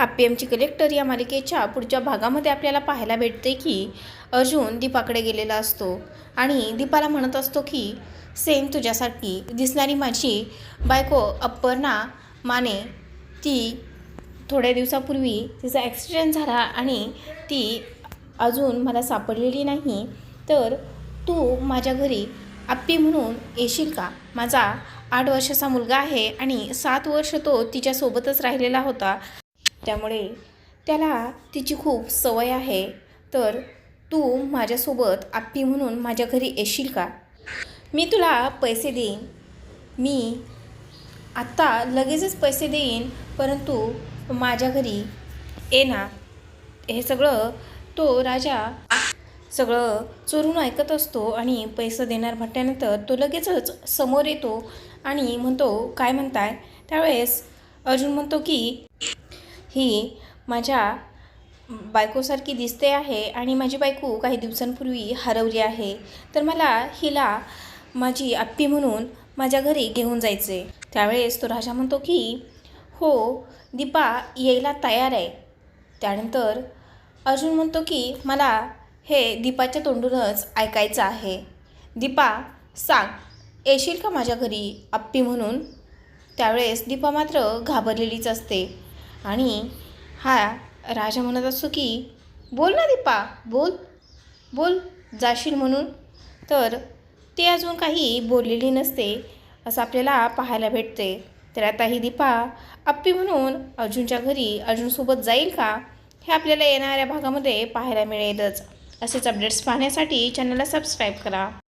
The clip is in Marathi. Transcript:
आप्पीएमची कलेक्टर या मालिकेच्या पुढच्या भागामध्ये आपल्याला पाहायला भेटते की अर्जुन दीपाकडे गेलेला असतो आणि दीपाला म्हणत असतो की सेम तुझ्यासारखी दिसणारी माझी बायको अपर्णा माने ती थोड्या दिवसापूर्वी तिचा ॲक्सिडेंट झाला आणि ती अजून मला सापडलेली नाही. तर तू माझ्या घरी आप्पी म्हणून येशील का? माझा आठ वर्षाचा मुलगा आहे आणि सात वर्ष तो तिच्यासोबतच राहिलेला होता. त्यामुळे त्याला तिची खूप सवय आहे. तर तू माझ्यासोबत आप्पी म्हणून माझ्या घरी येशील का? मी तुला पैसे देईन. मी आत्ता लगेचच पैसे देईन परंतु माझ्या घरी ये ना. हे सगळं तो राजा सगळं चोरून ऐकत असतो आणि पैसे देणार म्हटल्यानंतर तो लगेचच समोर येतो आणि म्हणतो काय म्हणताय? त्यावेळेस अर्जुन म्हणतो की ही माझ्या बायकोसारखी दिसते आहे आणि माझी बायको काही दिवसांपूर्वी हरवली आहे. तर मला हिला माझी आप्पी म्हणून माझ्या घरी घेऊन जायचे त्यावेळेस तो राजा म्हणतो की हो दीपा यायला तयार आहे. त्यानंतर अर्जुन म्हणतो की मला हे दीपाच्या तोंडूनच ऐकायचं आहे. दीपा सांग येशील का माझ्या घरी आप्पी म्हणून? त्यावेळेस दीपा मात्र घाबरलेलीच असते. आणि हा राजा म्हणत असतो की बोल ना दीपा बोल बोल जाशील म्हणून. तर ते अजून काही बोललेली नसते असं आपल्याला पाहायला भेटते. तर आता ही दीपा आप्पी म्हणून अर्जुनच्या घरी अर्जुनसोबत जाईल का हे आपल्याला येणाऱ्या भागामध्ये पाहायला मिळेलच. असेच अपडेट्स पाहण्यासाठी चॅनलला सबस्क्राईब करा.